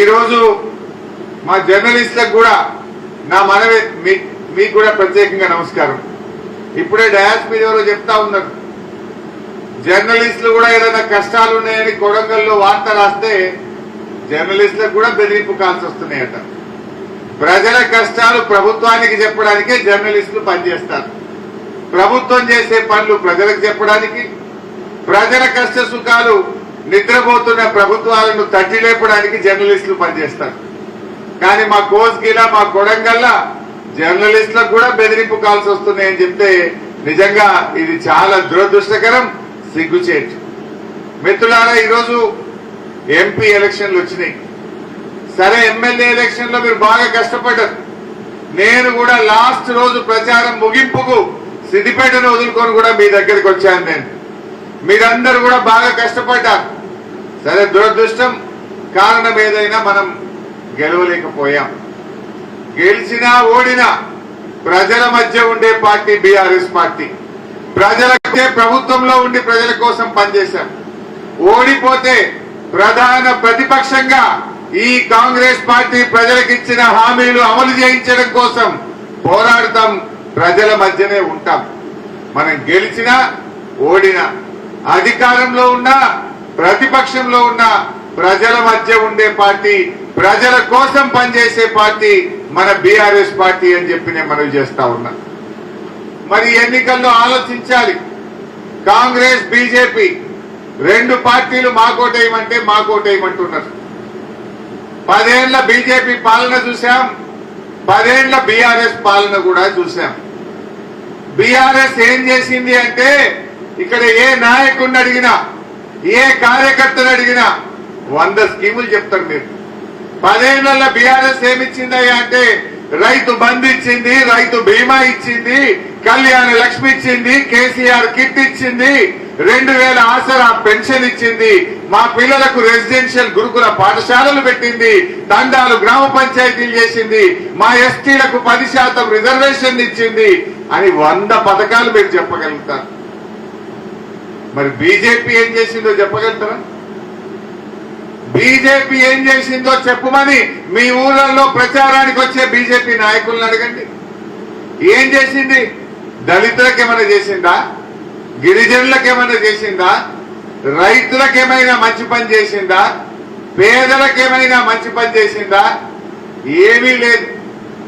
ఈరోజు మా జర్నలిస్టులకు కూడా నా మనవి మీ- మీకు కూడా ప్రత్యేకంగా నమస్కారం. ఇప్పుడే డయాస్ మీడియాలో ఎవరో చెప్తా ఉన్నారు. జర్నలిస్టులు కూడా ఏదైనా కష్టాలు ఉన్నాయని కొడంగల్లో వార్త రాస్తే జర్నలిస్టులకు కూడా బెదిరింపు కాల్సి వస్తున్నాయట. ప్రజల కష్టాలు ప్రభుత్వానికి చెప్పడానికే జర్నలిస్టులు పనిచేస్తారు. ప్రభుత్వం చేసే పనులు ప్రజలకు చెప్పడానికి ప్రజల కష్ట సుఖాలు నిద్రపోతున్న ప్రభుత్వాలను తట్టి లేపడానికి జర్నలిస్టులు పనిచేస్తారు. కానీ మా కోస్గిలా మా కొడంగల్లా జర్నలిస్టులకు కూడా బెదిరింపు కాల్సి వస్తున్నాయని చెప్తే నిజంగా ఇది చాలా దురదృష్టకరం సిగ్గుచేటు. మిత్రులారా ఈరోజు ఎంపీ ఎలక్షన్లు వచ్చినాయి. సరే ఎమ్మెల్యే ఎలక్షన్లో మీరు బాగా కష్టపడ్డారు. నేను కూడా లాస్ట్ రోజు ప్రచారం ముగింపుకు సిద్దిపేటను వదులుకొని కూడా మీ దగ్గరికి వచ్చాను నేను. మీరందరూ కూడా బాగా కష్టపడ్డారు. సరే దురదృష్టం కారణం ఏదైనా మనం గెలవలేకపోయాం. గెలిచినా ఓడినా ప్రజల మధ్య ఉండే పార్టీ బీఆర్ఎస్ పార్టీ. ప్రజలకే ప్రభుత్వంలో ఉండి ప్రజల కోసం పనిచేశాం. ఓడిపోతే ప్రధాన ప్రతిపక్షంగా ఈ కాంగ్రెస్ పార్టీ ప్రజలకు ఇచ్చిన హామీలు అమలు చేయించడం కోసం పోరాడతాం ప్రజల మధ్యనే ఉంటాం. మనం గెలిచినా ఓడినా అధికారంలో ఉన్నా ప్రతిపక్షంలో ఉన్న ప్రజల మధ్య ఉండే పార్టీ ప్రజల కోసం పనిచేసే పార్టీ మన బీఆర్ఎస్ పార్టీ అని చెప్పి నేను మనవి చేస్తా ఉన్నా. మరి ఎన్నికల్లో ఆలోచించాలి. కాంగ్రెస్ బీజేపీ రెండు పార్టీలు మాకోటేయమంటే మాకోటేయమంటున్నారు పదేళ్ళ బీజేపీ పాలన చూశాం పదేళ్ళ బీఆర్ఎస్ పాలన కూడా చూశాం. బీఆర్ఎస్ ఏం చేసింది అంటే ఇక్కడ ఏ నాయకుడిని అడిగినా ఏ కార్యకర్తను అడిగినా వంద స్కీములు చెప్తారు మీరు. పదేళ్ళలో బీఆర్ఎస్ ఏమిచ్చిందయ్యా అంటే రైతు బంధు ఇచ్చింది రైతు బీమా ఇచ్చింది కళ్యాణ లక్ష్మి ఇచ్చింది కేసీఆర్ కిట్ ఇచ్చింది రెండు వేల ఆసరా పెన్షన్ ఇచ్చింది మా పిల్లలకు రెసిడెన్షియల్ గురుకుల పాఠశాలలు పెట్టింది తండాలు గ్రామ పంచాయతీలు చేసింది మా ఎస్టీలకు పది శాతం రిజర్వేషన్ ఇచ్చింది అని వంద పథకాలు మీరు చెప్పగలుగుతారు. మరి బీజేపీ ఏం చేసిందో చెప్పగలుగుతారా? బీజేపీ ఏం చేసిందో చెప్పమని మీ ఊళ్ళల్లో ప్రచారానికి వచ్చే బీజేపీ నాయకులను అడగండి. ఏం చేసింది? దళితులకు ఏమైనా చేసిందా? గిరిజనులకు ఏమైనా చేసిందా? రైతులకు ఏమైనా మంచి పని చేసిందా? పేదలకు ఏమైనా మంచి పని చేసిందా? ఏమీ లేదు.